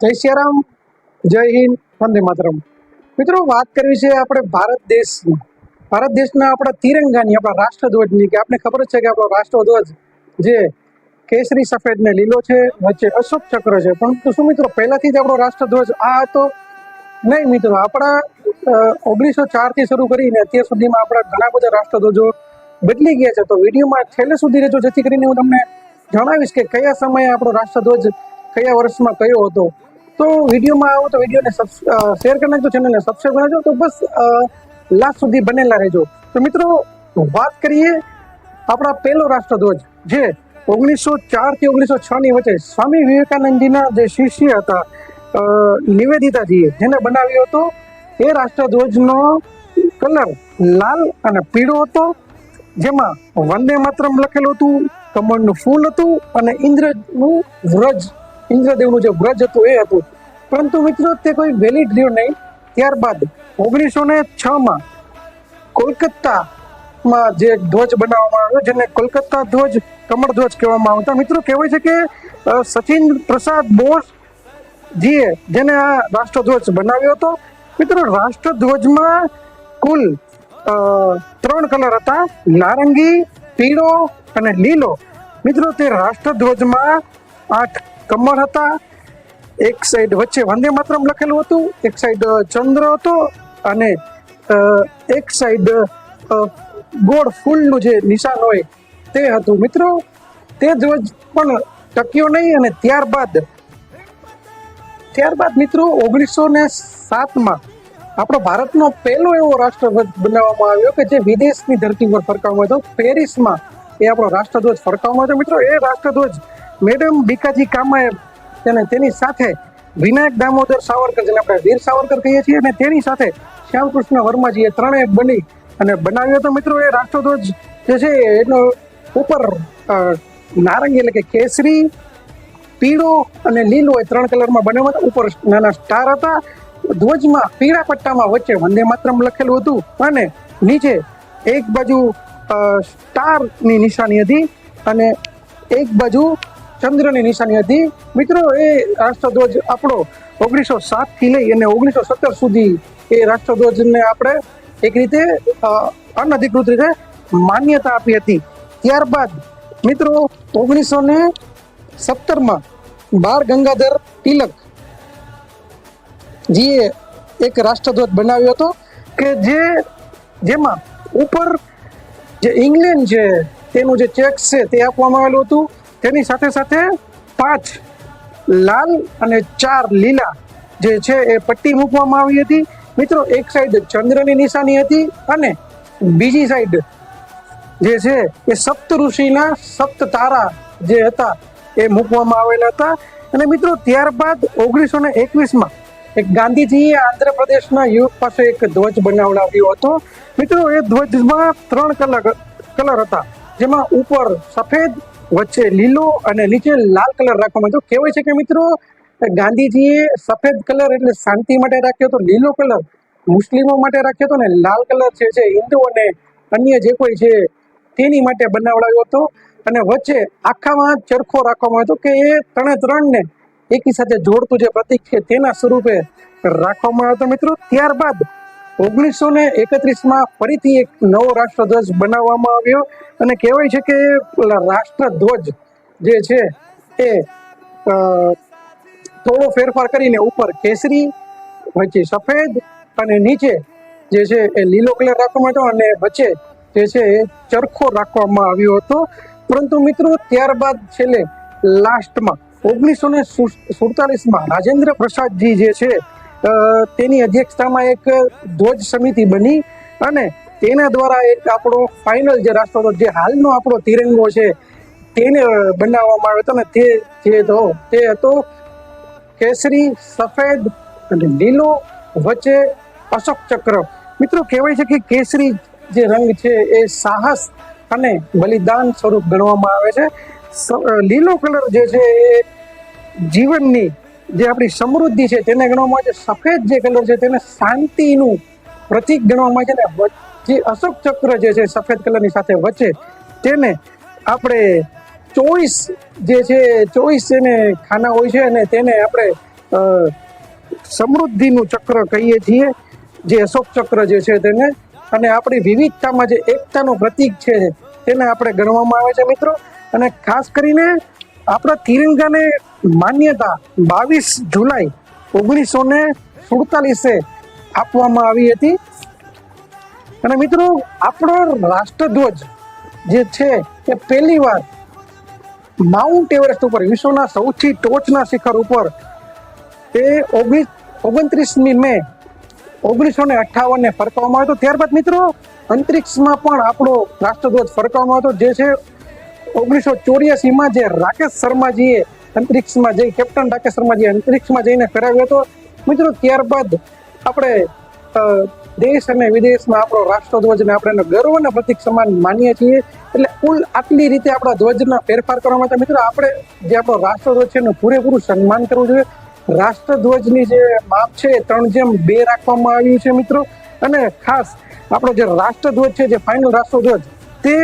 જય શ્રીરામ જય હિન્દ, વંદે માતરમ. મિત્રો, વાત કરવી છે આપણે ભારત દેશની. ભારત દેશના આપણા તિરંગાની, આપણા રાષ્ટ્રધ્વજની, કે આપણે ખબર છે કે આપણો રાષ્ટ્રધ્વજ જે કેસરી, સફેદ ને લીલો છે, વચ્ચે અશોક ચક્ર છે. પરંતુ શું મિત્રો, પહેલાથી જ આપણો રાષ્ટ્રધ્વજ આ હતો? નહીં મિત્રો, આપણા ઓગણીસો ચારથી શરૂ કરીને અત્યાર સુધીમાં આપણા ઘણા બધા રાષ્ટ્રધ્વજો બદલી ગયા છે. તો વિડીયોમાં છેલ્લે સુધી રહેજો, જેથી કરીને હું તમને જણાવીશ કે કયા સમયે આપણો રાષ્ટ્રધ્વજ કયા વર્ષમાં કયો હતો? તો વિડીયોમાં આવો તો વિડીયોને શેર કરી નાખજો ચેનલને સબસ્ક્રાઈબ કરી નાખજો, તો બસ લાસ્ટ સુધી બનેલા રહેજો. તો મિત્રો, વાત કરીએ આપણા પહેલો રાષ્ટ્રધ્વજ, જે ઓગણીસો ચારથી ઓગણીસો છ ની વચ્ચે સ્વામી વિવેકાનંદજીના જે શિષ્ય હતા નિવેદિતાજીએ જેને બનાવ્યો હતો, એ રાષ્ટ્રધ્વજનો કલર લાલ અને પીળો હતો. જેમાં વંદે માતરમ લખેલું હતું, કમળનું ફૂલ હતું અને ઇન્દ્રનું વ્રજ ઇન્દ્રદેવનું જે વ્રજ હતું એ હતું. પરંતુ મિત્રો તે કોઈ વેલિડ રહ્યો નહીં. ત્યારબાદ ઓગણીસો ને છમાં કોલકાતામાં જે ધ્વજ બનાવવામાં આવ્યો, જેને કોલકાતા ધ્વજ, કમળ ધ્વજ કહેવામાં આવતા. મિત્રો કહેવાય છે કે સચિન પ્રસાદ બોસ જીએ જેને આ રાષ્ટ્રધ્વજ બનાવ્યો હતો. મિત્રો રાષ્ટ્રધ્વજમાં કુલ ત્રણ કલર હતા. નારંગી, પીળો અને લીલો. મિત્રો તે રાષ્ટ્રધ્વજમાં આઠ કમળ હતા. એક સાઈડ વચ્ચે વંદે માતરમ લખેલું હતું, એક સાઈડ ચંદ્ર હતો અને એક સાઈડ ગોળ ફૂલનું જે નિશાન હોય તે હતું. મિત્રો, તે ધ્વજ પણ ટક્યો નહીં અને ત્યારબાદ ત્યારબાદ મિત્રો ઓગણીસો ને સાતમાં આપણો ભારતનો પહેલો એવો રાષ્ટ્રધ્વજ બનાવવામાં આવ્યો કે જે વિદેશની ધરતી પર ફરકાવવામાં હતો. પેરિસમાં એ આપણો રાષ્ટ્રધ્વજ ફરકાવવામાં હતો મિત્રો, એ રાષ્ટ્રધ્વજ મેડમ બીકાજી કામાએ તેને તેની સાથે વિનાયક દામોદર સાવરકર, જેને આપણે વીર સાવરકર કહીએ છીએ, અને તેની સાથે શ્યામકૃષ્ણ વર્માજીએ ત્રણેય બની અને બનાવ્યો હતો. મિત્રો, એ રાષ્ટ્રધ્વજ જે છે, એનો ઉપર નારંગી એટલે કે કેસરી, પીળો અને લીલો એ ત્રણ કલરમાં બનાવ્યો હતો. ઉપર નાના સ્ટાર હતા. ધ્વજમાં, પીળા પટ્ટામાં વચ્ચે વંદે માત્રમ લખેલું હતું અને નીચે એક બાજુ સ્ટારની નિશાની હતી અને એક બાજુ ચંદ્રની નિશાની હતી. મિત્રો, એ રાષ્ટ્રધ્વજ આપણો ઓગણીસો સાતથી લઈ અને ઓગણીસો સત્તર સુધી એ રાષ્ટ્રધ્વજને આપણે એક રીતે અનધિકૃત રીતે માન્યતા આપી હતી. ત્યારબાદ, મિત્રો, ઓગણીસો ને સત્તરમાં બાળ ગંગાધર તિલક જીએ એક રાષ્ટ્રધ્વજ બનાવ્યો હતો કે જે, જેમાં ઉપર જે ઇંગ્લેન્ડ છે, તેનું જે ચેક છે તે આપવામાં આવેલું હતું. તેની સાથે સાથે પાંચ લાલ અને ચાર લીલા જે છે એ પટ્ટી મૂકવામાં આવી હતી. મિત્રો, એક સાઈડ ચંદ્રની નિશાની હતી અને બીજી સાઈડ જે છે એ સપ્ત ઋષિના સપ્ત તારા જે હતા એ મૂકવામાં આવેલા હતા. અને મિત્રો, ત્યારબાદ ઓગણીસો ને એકવીસમાં એક ગાંધીજીએ આંધ્રપ્રદેશના યુવક પાસે એક ધ્વજ બનાવડાવ્યો હતો. મિત્રો, એ ધ્વજમાં ત્રણ કલર કલર હતા. જેમાં ઉપર સફેદ વચ્ચે લીલો અને નીચે લાલ કલર રાખવામાં આવ્યો. કહેવાય છે કે મિત્રો, ગાંધીજીએ સફેદ કલર એટલે શાંતિ માટે રાખ્યો હતો, લીલો કલર મુસ્લિમો માટે રાખ્યો હતો ને લાલ કલર છે જે હિન્દુ અને અન્ય જે કોઈ છે તેની માટે બનાવડાવ્યો હતો. અને વચ્ચે આખામાં ચરખો રાખવામાં આવ્યો કે એ ત્રણે ત્રણને એકી સાથે જોડતું જે પ્રતીક છે તેના સ્વરૂપે રાખવામાં આવ્યો હતો મિત્રો. ત્યારબાદ ઓગણીસો ને એકત્રીસમાં ફરીથી એક નવો રાષ્ટ્રધ્વજ બનાવવામાં આવ્યો અને કહેવાય છે કે રાષ્ટ્રધ્વજ જે છે એ થોડો ફેરફાર કરીને ઉપર કેસરી, વચ્ચે સફેદ અને નીચે જે છે એ લીલો કલર રાખવામાં હતો અને વચ્ચે જે છે એ ચરખો રાખવામાં આવ્યો હતો. પરંતુ મિત્રો, ત્યારબાદ છેલ્લે લાસ્ટમાં ઓગણીસો ને સુડતાલીસમાં રાજેન્દ્ર પ્રસાદજી જે છે તેની અધ્યક્ષતામાં એક ધ્વજ સમિતિ બની અને તેના દ્વારા એક આપણો ફાઇનલ જે રાષ્ટ્રધ્વજ, જે હાલનો આપણો તિરંગો છે, તેને બનાવવામાં આવ્યો હતો ને તે, જે હતો, તે હતો કેસરી, સફેદ અને લીલો વચ્ચે અશોક ચક્ર. મિત્રો, કહેવાય છે કે કેસરી જે રંગ છે એ સાહસ અને બલિદાન સ્વરૂપ ગણવામાં આવે છે. લીલો કલર જે છે એ જીવનની જે આપણી સમૃદ્ધિ છે તેને ગણવામાં આવે છે, સફેદ જે કલર છે તેને શાંતિનું પ્રતીક ગણવામાં આવે છે ને જે અશોક ચક્ર જે છે સફેદ કલરની સાથે વચ્ચે તેને આપણે ચોવીસ જે છે, ચોવીસ એને ખાના હોય છે અને તેને આપણે સમૃદ્ધિનું ચક્ર કહીએ છીએ, જે અશોક ચક્ર જે છે તેને અને આપણી વિવિધતામાં જે એકતાનું પ્રતીક છે, તેને આપણે ગણવામાં આવે છે મિત્રો. અને ખાસ કરીને આપણા તિરંગાને માન્યતા બાવીસ જુલાઈ ઓગણીસો ને સુડતાલીસે આપવામાં આવી હતી. અને મિત્રો, આપણો રાષ્ટ્રધ્વજ જે છે એ પહેલી વાર માઉન્ટ એવરેસ્ટ ઉપર, વિશ્વના સૌથી ટોચના શિખર ઉપર, એ ઓગણીસ ઓગણત્રીસમી મે ઓગણીસો ને અઠાવનને ફરકાવવામાં આવ્યો હતો. ત્યારબાદ મિત્રો, અંતરિક્ષમાં પણ આપણો રાષ્ટ્રધ્વજ ફરકાવવામાં આવ્યો હતો, જે છે ઓગણીસો ચોર્યાસીમાં જે રાકેશ શર્માજીએ અંતરિક્ષમાં જઈ, કેપ્ટન રાકેશ શર્માજીએ અંતરિક્ષમાં જઈને ફેરવ્યો હતો. મિત્રો, ત્યારબાદ આપણે દેશ અને વિદેશમાં આપણો રાષ્ટ્રધ્વજને આપણે એનો ગર્વના પ્રતિક સમાન માનીએ છીએ. એટલે કુલ આટલી રીતે આપણા ધ્વજના ફેરફાર કરવા માટે મિત્રો, આપણે જે આપણો રાષ્ટ્રધ્વજ છે એનું પૂરેપૂરું સન્માન કરવું જોઈએ. રાષ્ટ્રધ્વજની જે માપ છે એ ત્રણ જેમ બે રાખવામાં આવ્યું છે મિત્રો. અને ખાસ આપણો જે રાષ્ટ્રધ્વજ છે, જે ફાઇનલ રાષ્ટ્રધ્વજ, તે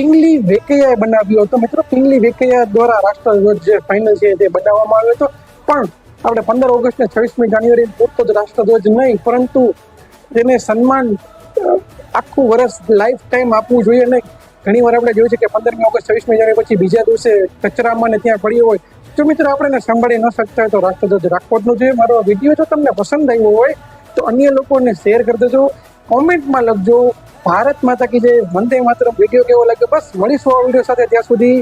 પિંગલી વેકૈયાએ બનાવ્યો હતો. મિત્રો, પિંગલી વેકૈયા દ્વારા રાષ્ટ્રધ્વજ જે ફાઇનલ છે તે બનાવવામાં આવ્યો હતો. પણ આપણે પંદર ઓગસ્ટ ને છવ્વીસમી જાન્યુઆરી પૂરતો જ રાષ્ટ્રધ્વજ નહીં, પરંતુ તેને સન્માન આખું વર્ષ લાઈફ ટાઈમ આપવું જોઈએ નહીં. ઘણી વાર આપણે જોયું છે કે પંદરમી ઓગસ્ટ, છવ્વીસમી જાન્યુઆરી પછી બીજા દિવસે કચરામાં ને ત્યાં પડ્યો હોય. જો મિત્રો, આપણે સંભાળી ન શકતા હોય તો રાષ્ટ્રધ્વજ રાખવાનું જોઈએ. મારો વીડિયો જો તમને પસંદ આવ્યો હોય, તો અન્ય લોકોને શેર કરી દેજો. કોમેન્ટમાં લખજો ભારત માતા કી જે વંદે માત્ર વીડિયો કેવો લાગ્યો? બસ, મળીશું આ વીડિયો સાથે. ત્યાં સુધી